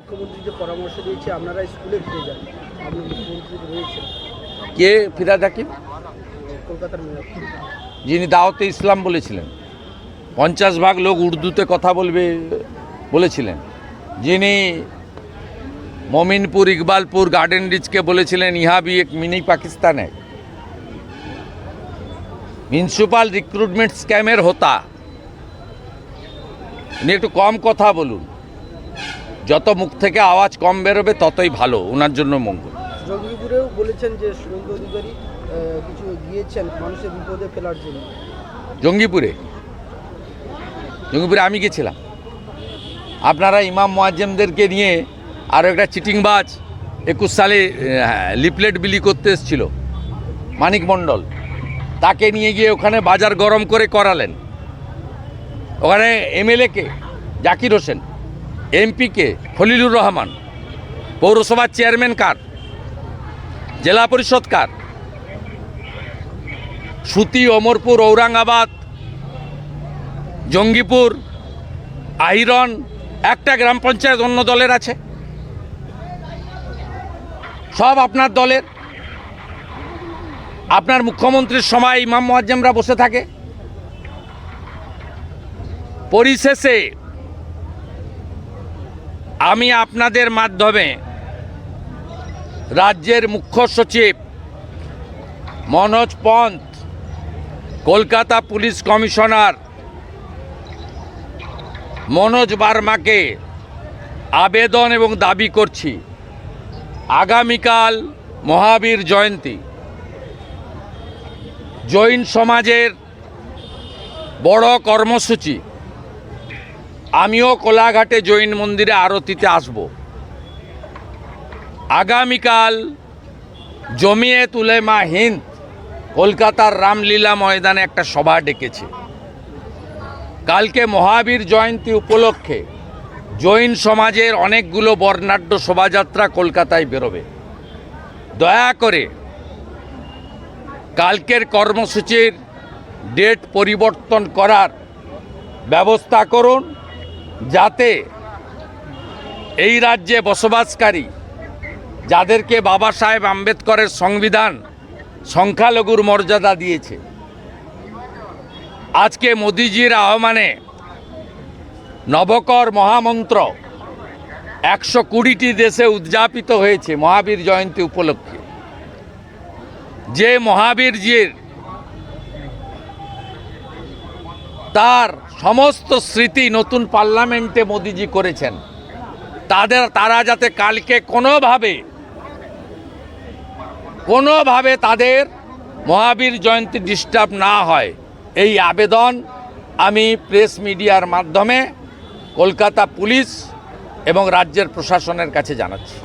মুখ্যমন্ত্রী যে পরামর্শ দিয়েছে আপনারা স্কুলে ফিরে যান। আপনি মুখ্যমন্ত্রী রয়েছেন। কে? ফিরাজ কলকাতার যিনি দাওয়াতে ইসলাম বলেছিলেন। পঞ্চাশ ভাগ লোক উর্দুতে কথা বলবে বলেছিলেন। যিনি মমিনপুর ইকবালপুর গার্ডেন রিচকে বলেছিলেন ইহা বি এক মিনি পাকিস্তানে মিউনিসিপাল রিক্রুটমেন্ট স্ক্যামের হতা। উনি একটু কম কথা বলুন। যত মুখ থেকে আওয়াজ কম বেরোবে ততই ভালো ওনার জন্য মঙ্গল। জঙ্গিপুরেও বলেছেন যে শুভেন্দু অধিকারী কিছু গিয়েছেন মানুষের বিপদে ফেলার জন্য। জঙ্গিপুরে? জঙ্গিপুরে আমি গেছিলাম। আপনারা ইমাম মোয়াজ্জেমদেরকে নিয়ে আরও একটা চিটিংবাজ একুশ সালে লিপলেট বিলি করতে এসেছিল মানিক মণ্ডল। তাকে নিয়ে গিয়ে ওখানে বাজার গরম করে করালেন। ওখানে এমএলএকে জাকির হোসেন। এমপিকে খলিলুর রহমান পৌরসভার চেয়ারম্যান কার, জেলা পরিষদ কার, সুতি, অমরপুর, ঔরঙ্গাবাদ, জঙ্গিপুর, আহিরন, একটা গ্রাম পঞ্চায়েত অন্য দলের আছে। সব আপনার দলের। আপনার মুখ্যমন্ত্রীর সময় ইমাম মোয়াজ্জেমরা বসে থাকে। পরিশেষে আমি আপনাদের মাধ্যমে রাজ্যের মুখ্য সচিব মনোজ পন্থ, কলকাতা পুলিশ কমিশনার মনোজ বার্মাকে আবেদন এবং দাবি করছি। আগামীকাল মহাবীর জয়ন্তী। জৈন সমাজের বড় কর্মসূচি। আমিও কোলাঘাটে জৈন মন্দিরে আরতিতে আসব। আগামীকাল জমিয়ে তুলেমা হিন্দ কলকাতার রামলীলা ময়দানে একটা সভা ডেকেছে। কালকে মহাবীর জয়ন্তী উপলক্ষে জৈন সমাজের অনেকগুলো বর্ণাঢ্য শোভাযাত্রা কলকাতায় বেরোবে। দয়া করে কালকের কর্মসূচির ডেট পরিবর্তন করার ব্যবস্থা করুন। যাতে এই রাজ্যে বসবাসকারী, যাদেরকে বাবা সাহেব আম্বেদকরের সংবিধান সংখ্যালঘুর মর্যাদা দিয়েছে। আজকে মোদিজির আহ্বানে নবকর মহামন্ত্র একশো কুড়িটি দেশে উদযাপিত হয়েছে মহাবীর জয়ন্তী উপলক্ষে। যে মহাবীরজির তার সমস্ত স্মৃতি নতুন পার্লামেন্টে মোদিজি করেছেন। তাদের, তারা যাতে কালকে কোনোভাবে কোনোভাবে তাদের মহাবীর জয়ন্তী ডিস্টার্ব না হয়। এই আবেদন আমি প্রেস মিডিয়ার মাধ্যমে কলকাতা পুলিশ এবং রাজ্যের প্রশাসনের কাছে জানাচ্ছি।